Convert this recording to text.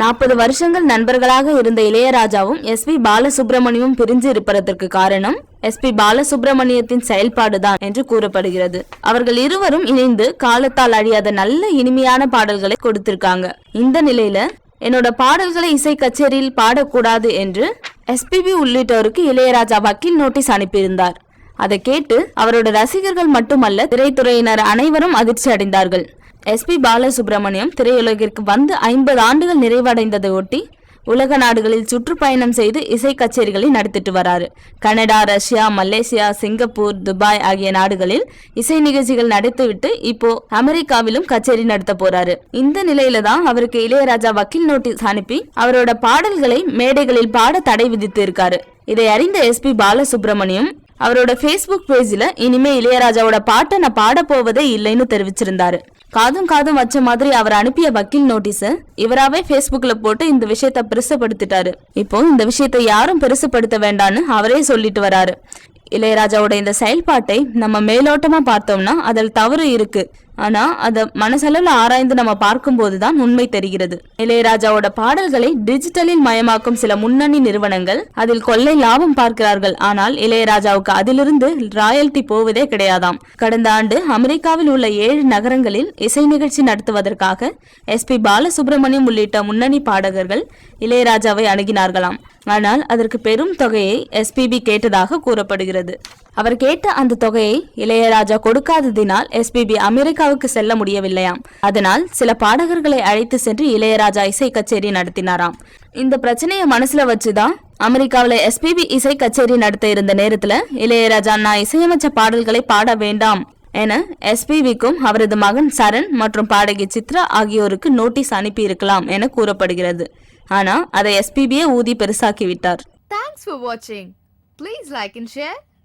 நாற்பது வருஷங்கள் நண்பர்களாக இருந்த இளையராஜாவும் எஸ் பி பாலசுப்ரமணியமும் பிரிஞ்சு இருப்பதற்கு காரணம் எஸ் பி பாலசுப்ரமணியத்தின் செயல்பாடுதான் என்று கூறப்படுகிறது. அவர்கள் இருவரும் இணைந்து காலத்தால் அழியாத நல்ல இனிமையான பாடல்களை கொடுத்திருக்காங்க. இந்த நிலையில என்னோட பாடல்களை இசை கச்சேரியில் பாடக்கூடாது என்று எஸ்பிபி உள்ளிட்டோருக்கு இளையராஜா வக்கீல் நோட்டீஸ் அனுப்பியிருந்தார். அதை கேட்டு அவரோட ரசிகர்கள் மட்டுமல்ல திரைத்துறையினர் அனைவரும் அதிர்ச்சி அடைந்தார்கள். எஸ்பி பாலசுப்ரமணியம் திரையுலகிற்கு வந்து ஐம்பது ஆண்டுகள் நிறைவடைந்ததை ஒட்டி உலக நாடுகளில் சுற்றுப்பயணம் செய்து இசை கச்சேரிகளை நடத்திட்டு வராரு. Canada Russia Malaysia Singapore Dubai ஆகிய நாடுகளில் இசை நிகழ்ச்சிகள் நடத்திவிட்டு இப்போ அமெரிக்காவிலும் கச்சேரி நடத்த போறாரு. இந்த நிலையில தான் அவருக்கு இளையராஜா வக்கீல் நோட்டீஸ் அனுப்பி அவரோட பாடல்களை மேடைகளில் பாட தடை விதித்து இருக்காரு. இதை அறிந்த எஸ்பி பாலசுப்ரமணியம் அவரோட ஃபேஸ்புக் பேஜ்ல இனிமே இளையராஜாவோட பாட்டை நான் பாட போவதே இல்லைன்னு தெரிவிச்சிருந்தாரு. காதும் காதும் வச்ச மாதிரி அவர் அனுப்பிய வக்கீல் நோட்டீஸ இவராவே பேஸ்புக்ல போட்டு இந்த விஷயத்த பெருசுப்படுத்திட்டாரு இப்போ இந்த விஷயத்தை யாரும் பெருசுப்படுத்த வேண்டான்னு அவரே சொல்லிட்டு வராரு. இளையராஜாவோட இந்த செயல்பாட்டை நம்ம மேலோட்டமா பார்த்தோம்னா அதில் தவறு இருக்கு. ஆனா அதை மனசளவில் ஆராய்ந்து நம்ம பார்க்கும்போது தான் உண்மை தெரிகிறது. இளையராஜாவோட பாடல்களை டிஜிட்டலில் மயமாக்கும் சில முன்னணி நிறுவனங்கள் அதில் கொள்ளை லாபம் பார்க்கிறார்கள். ஆனால் இளையராஜாவுக்கு அதிலிருந்து ராயல்டி போவதே கிடையாதாம். கடந்த ஆண்டு அமெரிக்காவில் உள்ள ஏழு நகரங்களில் இசை நிகழ்ச்சி நடத்துவதற்காக எஸ்பி பாலசுப்ரமணியம் உள்ளிட்ட முன்னணி பாடகர்கள் இளையராஜாவை அணுகினார்களாம். ஆனால் அதற்கு பெரும் தொகையை எஸ்பிபி கேட்டதாக கூறப்படுகிறது. அவர் கேட்ட அந்த தொகையை இளையராஜா கொடுக்காததினால் எஸ்பிபி அமெரிக்காவுக்கு செல்ல முடியவில்லையாம். அதனால் சில பாடகர்களை அழைத்து சென்று இளையராஜா இசை கச்சேரி நடத்தினாராம். இந்த பிரச்சனையை மனசுல வச்சுதான் அமெரிக்காவில் எஸ்பிபி இசை கச்சேரி நடத்த இருந்த நேரத்துல இளையராஜா நான் இசையமைச்ச பாடல்களை பாட வேண்டாம் என எஸ்பிபிக்கும் அவரது மகன் சரண் மற்றும் பாடகி சித்ரா ஆகியோருக்கு நோட்டீஸ் அனுப்பியிருக்கலாம் என கூறப்படுகிறது. ஆனா அதை எஸ்பிபியே ஊதி பெருசாக்கி விட்டார். தேங்க்ஸ் ஃபார் வாட்சிங் please like and share